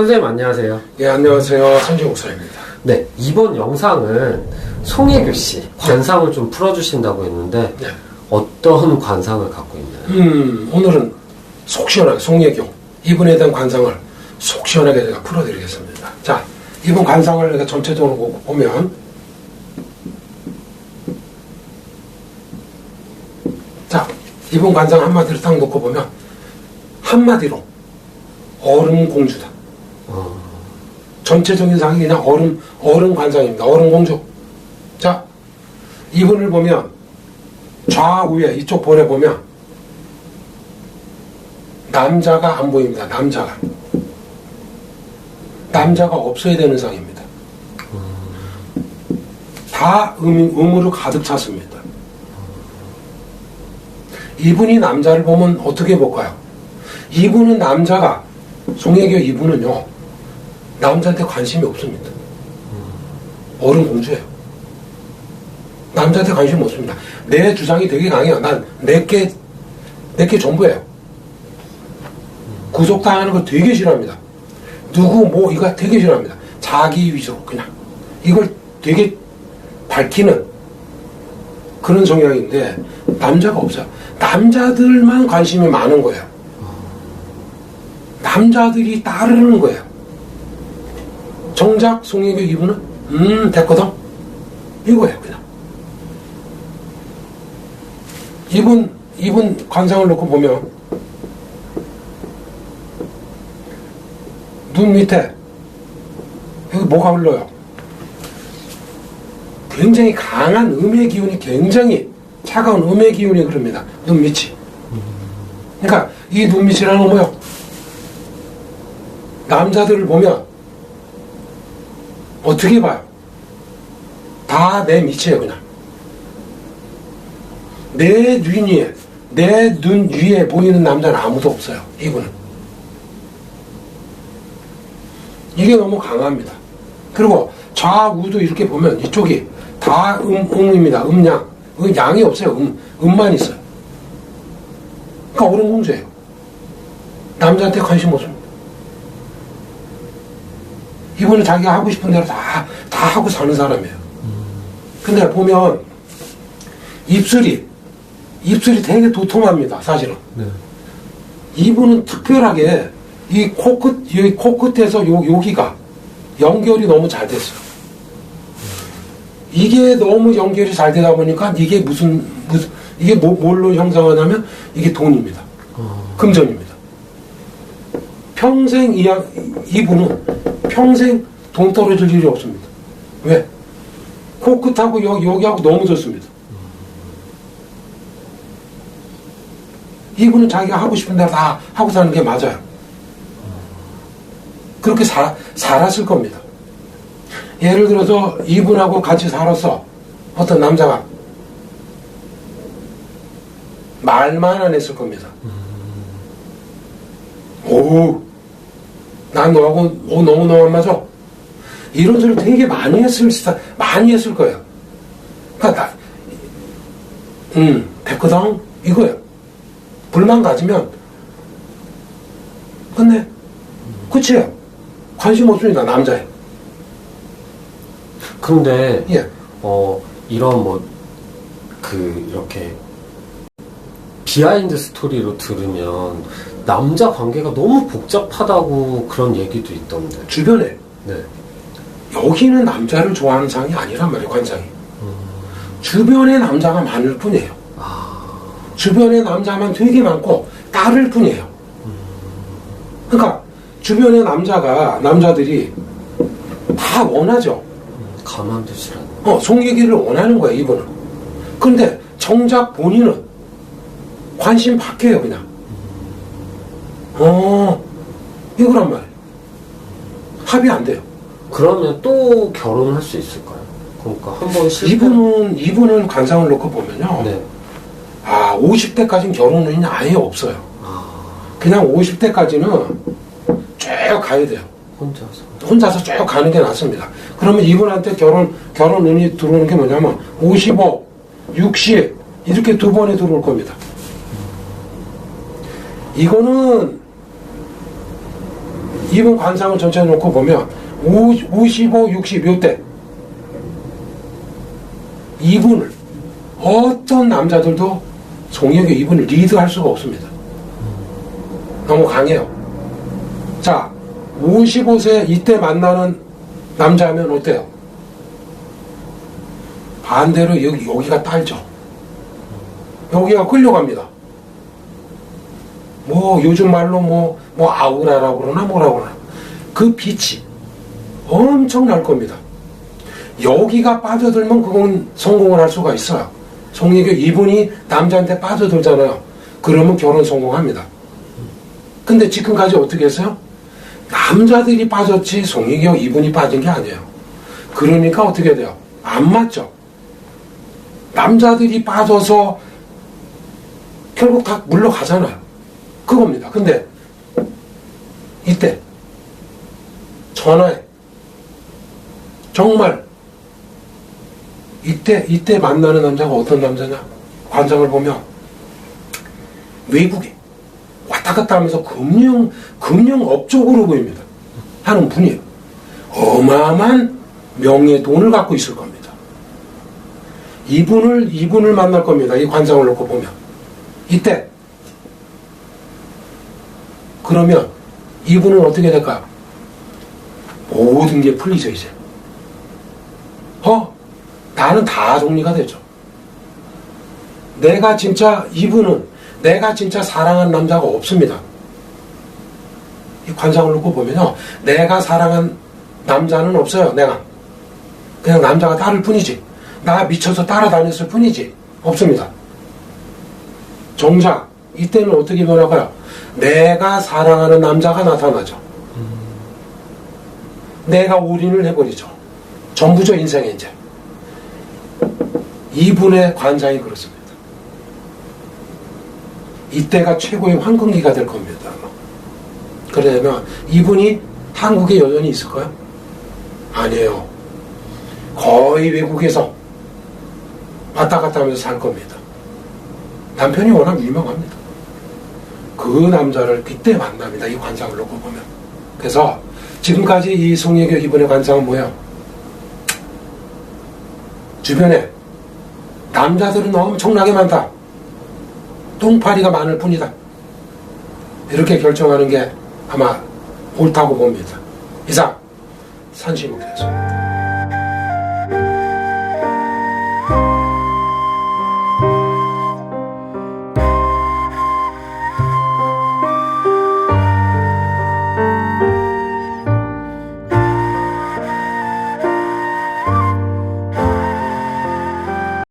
선생님 안녕하세요. 예, 안녕하세요. 선지 목사입니다. 네, 이번 영상은 송혜교 씨 관상을 좀 풀어주신다고 했는데 네. 어떤 관상을 갖고 있나요? 음, 오늘은 속 시원하게 송예교 이분에 대한 관상을 속 시원하게 제가 풀어드리겠습니다. 자, 이분 관상을 내가 전체적으로 보- 보면 자, 이분 관상 한마디로 딱 놓고 보면 한마디로 얼음 공주다. 어, 전체적인 상이 그냥 얼음, 얼음 관상입니다. 얼음 공주. 자, 이분을 보면 좌우에 이쪽 볼에 보면 남자가 안 보입니다. 남자가. 남자가 없어야 되는 상입니다. 다 음, 음으로 가득 찼습니다. 이분이 남자를 보면 어떻게 볼까요? 이분은 남자가, 송혜교 이분은요, 남자한테 관심이 없습니다. 어른 공주예요. 남자한테 관심 없습니다. 내 주장이 되게 강해요. 난 내게 내게 전부예요. 구속당하는 거 되게 싫어합니다. 누구 뭐 이거 되게 싫어합니다. 자기 위주로 그냥 이걸 되게 밝히는 그런 성향인데 남자가 없어요. 남자들만 관심이 많은 거예요. 남자들이 따르는 거예요. 정작 송혜교 이분은? 음 됐거든. 이거예요 그냥. 이분 이분 관상을 놓고 보면 눈 밑에 여기 뭐가 흘러요? 굉장히 강한 음의 기운이 굉장히 차가운 음의 기운이 흐릅니다. 눈 밑이. 그러니까 이 눈 밑이라는 건 뭐요? 남자들을 보면 어떻게 봐요? 다 내 밑이에요, 그냥. 내 눈 위에, 내 눈 위에 보이는 남자는 아무도 없어요, 이분은. 이게 너무 강합니다. 그리고 좌우도 이렇게 보면 이쪽이 다 음, 음입니다. 음양. 음, 양이 없어요. 음, 음만 있어요. 그러니까 어른공주예요. 남자한테 관심 없습니다. 이분은 자기가 하고 싶은 대로 다, 다 하고 사는 사람이에요. 근데 보면, 입술이, 입술이 되게 도톰합니다, 사실은. 네. 이분은 특별하게 이 코끝, 이 코끝에서 요, 여기가 연결이 너무 잘 됐어요. 이게 너무 연결이 잘 되다 보니까 이게 무슨, 무슨, 이게 뭐, 뭘로 형성하냐면 이게 돈입니다. 어, 금전입니다. 평생 이, 이분은 평생 돈 떨어질 일이 없습니다. 왜? 코끝하고 여기, 여기하고 너무 좋습니다. 이분은 자기가 하고 싶은 대로 다 하고 사는 게 맞아요. 그렇게 사, 살았을 겁니다. 예를 들어서 이분하고 같이 살았어. 어떤 남자가. 말만 안 했을 겁니다. 오, 난 너하고 오, 너무 너무 안 맞아. 이런 소리 되게 많이 했을, 스타- 많이 했을 거예요. 그러니까, 나, 음, 됐거든? 이거예요. 불만 가지면, 끝내. 끝이에요. 관심 없습니다, 남자에. 근데 예. 어 이런 뭐 그 이렇게 비하인드 스토리로 들으면 남자 관계가 너무 복잡하다고 그런 얘기도 있던데. 주변에, 네. 여기는 남자를 좋아하는 상이 아니란 말이에요, 관상이. 주변에 남자가 많을 뿐이에요. 주변에 남자만 되게 많고 따를 뿐이에요. 그러니까 주변에 남자가 남자들이 다 원하죠. 가만두질 않네. 어, 송얘기를 원하는 거예요, 이분은. 근데 정작 본인은 관심 밖에요, 그냥. 어, 이거란 말이에요. 합의 안 돼요. 그러면 또 결혼할 수 있을까요? 그러니까 한 번 실패. 이분은, 이분은 관상을 놓고 보면요. 네. 아, 50대까지는 결혼 운이 아예 없어요. 아 그냥 50대까지는 쭉 가야 돼요. 혼자서. 혼자서 쭉 가는 게 낫습니다. 그러면 이분한테 결혼, 결혼 운이 들어오는 게 뭐냐면 55, 60 이렇게 두 번에 들어올 겁니다. 이거는 이분 관상을 전체 놓고 보면 55, 60 요때 이분을 어떤 남자들도 송혁의 이분을 리드할 수가 없습니다. 너무 강해요. 자, 55세 이때 만나는 남자면 어때요? 반대로 여기, 여기가 딸죠. 여기가 끌려갑니다. 뭐, 요즘 말로 뭐, 뭐, 아우라라고 그러나 뭐라고 그러나. 그 빛이 엄청 날 겁니다. 여기가 빠져들면 그건 성공을 할 수가 있어요. 송혜교 이분이 남자한테 빠져들잖아요. 그러면 결혼 성공합니다. 근데 지금까지 어떻게 했어요? 남자들이 빠졌지 송혜교 이분이 빠진 게 아니에요. 그러니까 어떻게 돼요? 안 맞죠? 남자들이 빠져서 결국 다 물러가잖아요. 그겁니다. 근데 이때 전화에 정말 이때 이때 만나는 남자가 어떤 남자냐? 관장을 보면 외국에 왔다 갔다 하면서 금융 금융업 쪽으로 보입니다. 하는 분이에요. 어마어마한 명예 돈을 갖고 있을 겁니다. 이분을 이분을 만날 겁니다. 이 관장을 놓고 보면 이때 그러면 이분은 어떻게 될까요? 모든 게 풀리죠 이제. 어? 나는 다 정리가 되죠. 내가 진짜 이분은 내가 진짜 사랑한 남자가 없습니다. 이 관상을 놓고 보면요, 내가 사랑한 남자는 없어요. 내가 그냥 남자가 따를 뿐이지. 나 미쳐서 따라다녔을 뿐이지. 없습니다. 정작 이때는 어떻게 변화가요? 내가 사랑하는 남자가 나타나죠. 내가 올인을 해버리죠. 전부죠 인생에 이제. 이분의 관장이 그렇습니다. 이때가 최고의 황금기가 될 겁니다. 그러려면 이분이 한국에 여전히 있을까요? 아니에요. 거의 외국에서 왔다 갔다 하면서 살 겁니다. 남편이 워낙 유명합니다. 그 남자를 그때 만납니다. 이 관상을 놓고 보면. 그래서 지금까지 이 송혜교 이분의 관상은 뭐예요? 주변에 남자들은 엄청나게 많다. 똥파리가 많을 뿐이다. 이렇게 결정하는 게 아마 옳다고 봅니다. 이상 산시목이었습니다.